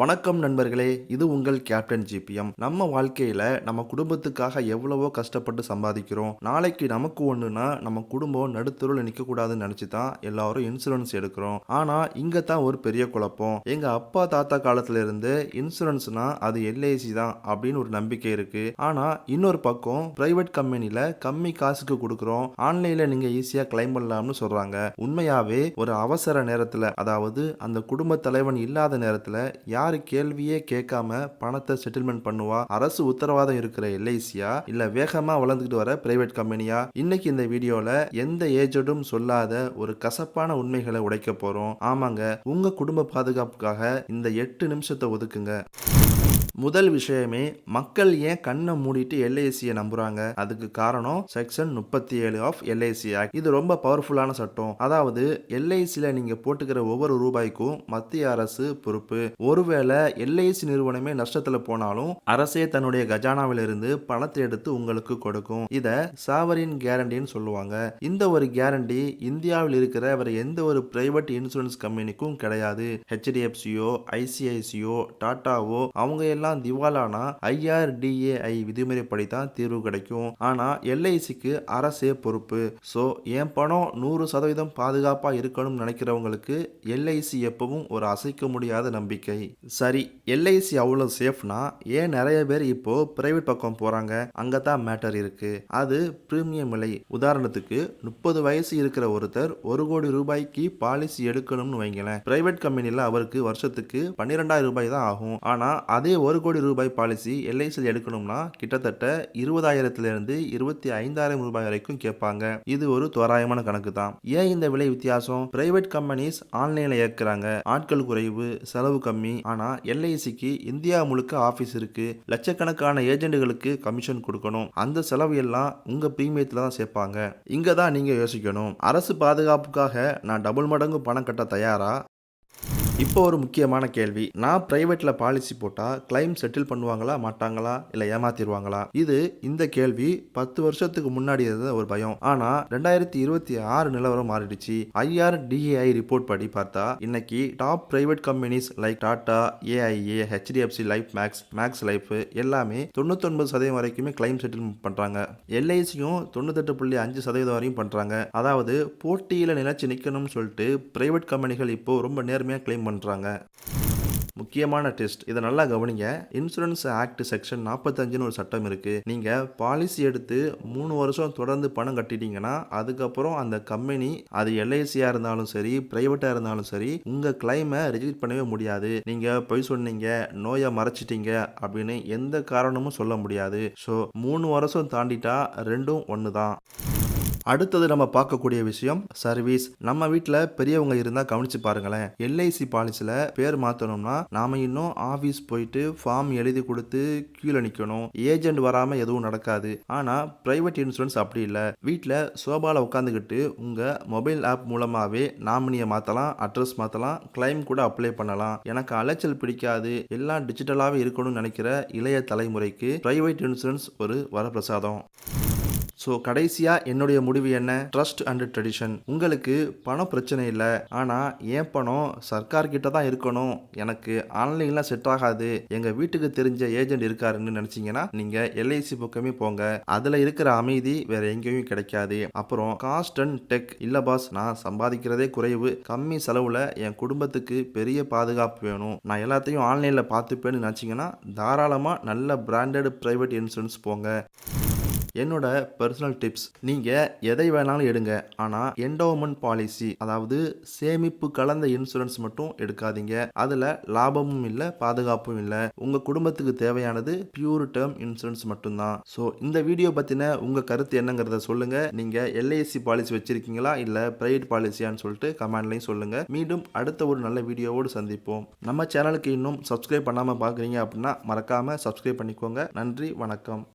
வணக்கம் நண்பர்களே இது உங்கள் கேப்டன் ஜிபிஎம். நம்ம வாழ்க்கையில் நம்ம குடும்பத்துக்காக எவ்வளவோ கஷ்டப்பட்டு சம்பாதிக்கிறோம். நாளைக்கு நமக்கு ஒன்றுனா நம்ம குடும்பம் நடுத்தருள் நிற்கக்கூடாதுன்னு நினச்சி தான் எல்லாரும் இன்சூரன்ஸ் எடுக்கிறோம். ஆனால் இங்கே தான் ஒரு பெரிய குழப்பம். எங்கள் அப்பா தாத்தா காலத்துல இருந்து இன்சூரன்ஸ்னா அது எல்ஐசி தான் அப்படின்னு ஒரு நம்பிக்கை இருக்கு. ஆனால் இன்னொரு பக்கம் பிரைவேட் கம்பெனியில் கம்மி காசுக்கு கொடுக்குறோம். ஆன்லைனில் நீங்கள் ஈஸியாக கிளைம் பண்ணலாம்னு சொல்கிறாங்க உண்மையாகவே ஒரு அவசர நேரத்தில் அதாவது அந்த குடும்ப தலைவன் இல்லாத நேரத்தில் யார் கேள்வியே கேட்காம பணத்தை செட்டில்மெண்ட் பண்ணுவா? அரசு உத்தரவாதம் இருக்கிற எல்ஐசியா? இல்ல வேகமா வளர்ந்துக்கிட்டு வர பிரைவேட் கம்பெனியா இன்னைக்கு இந்த வீடியோல எந்த ஏஜென்ட்டும் சொல்லாத ஒரு கசப்பான உண்மைகளை உடைக்க போறோம். ஆமாங்க உங்க குடும்ப பாதுகாப்புக்காக இந்த எட்டு நிமிஷத்தை ஒதுக்குங்க. முதல் விஷயமே மக்கள் ஏன் கண்ணை மூடிட்டு எல்ஐசியை நம்புறாங்க? அதுக்கு காரணம் செக்ஷன் முப்பத்தி ஏழு ஆஃப் எல்ஐசி ஆக்ட் இது ரொம்ப பவர்ஃபுல்லான சட்டம். அதாவது எல்ஐசியில் நீங்க போட்டுக்கிற ஒவ்வொரு ரூபாய்க்கும் மத்திய அரசு பொறுப்பு. ஒருவேளை எல்ஐசி நிறுவனமே நஷ்டத்துல போனாலும் அரசே தன்னுடைய கஜானாவிலிருந்து பணத்தை எடுத்து உங்களுக்கு கொடுக்கும். இத சாவரின் கேரண்டின்னு சொல்லுவாங்க. இந்த ஒரு கேரண்டி இந்தியாவில் இருக்கிற வேற எந்த ஒரு பிரைவேட் இன்சூரன்ஸ் கம்பெனிக்கும் கிடையாது. ஹெச்டிஎஃப்சியோ ஐசிஐசியோ டாட்டாவோ அவங்க எல்லாம் திவாலானா ஐஆர்டிஏஐ விதிமுறைப்படி தான் தீர்வு கிடைக்கும். ஆனால் எல்ஐசிக்கு அரசே பொறுப்பு. ஸோ என் பணம் நூறு சதவீதம் பாதுகாப்பாக இருக்கணும்னு நினைக்கிறவங்களுக்கு எல்ஐசி எப்பவும் ஒரு அசைக்க முடியாத நம்பிக்கை. சரி எல்ஐசி அவ்வளோ சேஃப்னா ஏன் நிறைய பேர் இப்போ பிரைவேட் பக்கம் போகிறாங்க அங்கே தான் மேட்டர் இருக்கு. அது பிரீமியம் விலை. உதாரணத்துக்கு முப்பது வயசு இருக்கிற ஒருத்தர் ஒரு கோடி ரூபாய்க்கு பாலிசி எடுக்கணும்னு வைங்களேன். பிரைவேட் கம்பெனியில் அவருக்கு வருஷத்துக்கு பன்னிரெண்டாயிரம் ரூபாய் தான் ஆகும். ஆனால் அதே ஒரு ஒரு கோடி ரூபாய் பாலிசி எல்ஐசியில் எடுக்கணும்னா கிட்டத்தட்ட இருபதாயிரத்திலிருந்து இருபத்தி ஐந்தாயிரம் ரூபாய் வரைக்கும் கேட்பாங்க. இது ஒரு தோராயமான கணக்கு தான் ஏன் இந்த விலை வித்தியாசம்? பிரைவேட் கம்பெனிஸ் ஆன்லைனில் ஏற்கிறாங்க ஆட்கள் குறைவு செலவு கம்மி. ஆனால் எல்ஐசிக்கு இந்தியா முழுக்க ஆஃபீஸ் இருக்கு. லட்சக்கணக்கான ஏஜென்ட்டுகளுக்கு கமிஷன் கொடுக்கணும். அந்த செலவு எல்லாம் உங்க பிரீமியத்தில் தான் சேர்ப்பாங்க. இங்கே தான் நீங்கள் யோசிக்கணும். அரசு பாதுகாப்புக்காக நான் டபுள் மடங்கு பணம் கட்ட தயாரா? இப்போ ஒரு முக்கியமான கேள்வி. நான் பிரைவேட்ல பாலிசி போட்டா கிளைம் செட்டில் பண்ணுவாங்களா மாட்டாங்களா இல்ல ஏமாத்திடுவாங்களா இது இந்த கேள்வி பத்து வருஷத்துக்கு முன்னாடி இருந்த ஒரு பயம். ஆனா ரெண்டாயிரத்தி இருபத்தி ஆறு நிலவரம் மாறிடுச்சு. ஐஆர் டிஏஐ ரிப்போர்ட் படி பார்த்தா இன்னைக்கு top private companies like Tata AIA HDFC Life Max Max Life எல்லாமே தொண்ணூத்தொன்பது சதவீதம் வரைக்குமே கிளைம் செட்டில் பண்றாங்க. எல்ஐசியும் தொண்ணூத்தெட்டு புள்ளி அஞ்சு சதவீதம் வரையும் பண்றாங்க. அதாவது போட்டியில நிலைச்சு நிக்கணும்னு சொல்லிட்டு பிரைவேட் கம்பெனிகள் இப்போ ரொம்ப நேர்மையா கிளைம் பண்ணுறாங்க முக்கியமான டெஸ்ட். இதை நல்லா கவனிங்க. இன்சூரன்ஸ் ஆக்ட் செக்ஷன் நாற்பத்தஞ்சுன்னு ஒரு சட்டம் இருக்குது நீங்கள் பாலிசி எடுத்து மூணு வருஷம் தொடர்ந்து பணம் கட்டிட்டீங்கன்னா அதுக்கப்புறம் அந்த கம்பெனி அது எல்ஐசியாக இருந்தாலும் சரி ப்ரைவேட்டாக இருந்தாலும் சரி உங்கள் கிளைமை ரிஜெக்ட் பண்ணவே முடியாது. நீங்கள் பொய் சொன்னீங்க நோயை மறைச்சிட்டீங்க அப்படின்னு எந்த காரணமும் சொல்ல முடியாது. ஸோ மூணு வருஷம் தாண்டிட்டா ரெண்டும் ஒன்று தான் அடுத்தது நம்ம பார்க்கக்கூடிய விஷயம் சர்வீஸ் நம்ம வீட்டில் பெரியவங்க இருந்தால் கவனிச்சு பாருங்களேன். எல்ஐசி பாலிசியில் பேர் மாற்றணும்னா நாம இன்னும் ஆஃபீஸ் போயிட்டு ஃபார்ம் எழுதி கொடுத்து கீழே நிற்கணும் ஏஜென்ட் வராமல் எதுவும் நடக்காது. ஆனால் பிரைவேட் இன்சூரன்ஸ் அப்படி இல்லை. வீட்டில் சோபாவில் உட்காந்துக்கிட்டு உங்கள் மொபைல் ஆப் மூலமாகவே நாமினியை மாற்றலாம் அட்ரஸ் மாற்றலாம் கிளைம் கூட அப்ளை பண்ணலாம். எனக்கு அலைச்சல் பிடிக்காது. எல்லாம் டிஜிட்டலாகவே இருக்கணும்னு நினைக்கிற இளைய தலைமுறைக்கு பிரைவேட் இன்சூரன்ஸ் ஒரு வரப்பிரசாதம். ஸோ கடைசியாக என்னுடைய முடிவு என்ன? ட்ரஸ்ட் அண்ட் ட்ரெடிஷன் உங்களுக்கு பணம் பிரச்சனை இல்லை. ஆனால் என் பணம் சர்க்கார் கிட்ட தான் இருக்கணும். எனக்கு ஆன்லைன்லாம் செட் ஆகாது. எங்கள் வீட்டுக்கு தெரிஞ்ச ஏஜென்ட் இருக்காருன்னு நினச்சிங்கன்னா நீங்கள் எல்ஐசி பக்கமே போங்க. அதில் இருக்கிற அமைதி வேற எங்கேயும் கிடைக்காது. அப்புறம் காஸ்ட் அண்ட் டெக் இல்லை பாஸ் நான் சம்பாதிக்கிறதே குறைவு. கம்மி செலவில் என் குடும்பத்துக்கு பெரிய பாதுகாப்பு வேணும். நான் எல்லாத்தையும் ஆன்லைனில் பார்த்துப்பேன்னு நினச்சிங்கன்னா தாராளமாக நல்ல பிராண்டட் ப்ரைவேட் இன்சூரன்ஸ் போங்க. என்னோட பர்சனல் டிப்ஸ் நீங்கள் எதை வேணாலும் எடுங்க. ஆனால் என்டோமெண்ட் பாலிசி அதாவது சேமிப்பு கலந்த இன்சூரன்ஸ் மட்டும் எடுக்காதீங்க. அதில் லாபமும் இல்லை பாதுகாப்பும் இல்லை. உங்கள் குடும்பத்துக்கு தேவையானது பியூர் டேர்ம் இன்சூரன்ஸ் மட்டும்தான். ஸோ இந்த வீடியோ பற்றின உங்கள் கருத்து என்னங்கிறத சொல்லுங்கள் நீங்கள் எல்ஐசி பாலிசி வச்சுருக்கீங்களா? இல்லை ப்ரைவேட் பாலிசியான்னு சொல்லிட்டு கமெண்ட்லையும் சொல்லுங்கள் மீண்டும் அடுத்த ஒரு நல்ல வீடியோவோடு சந்திப்போம். நம்ம சேனலுக்கு இன்னும் சப்ஸ்கிரைப் பண்ணாமல் பார்க்குறீங்க அப்படின்னா மறக்காமல் சப்ஸ்கிரைப் பண்ணிக்கோங்க. நன்றி வணக்கம்.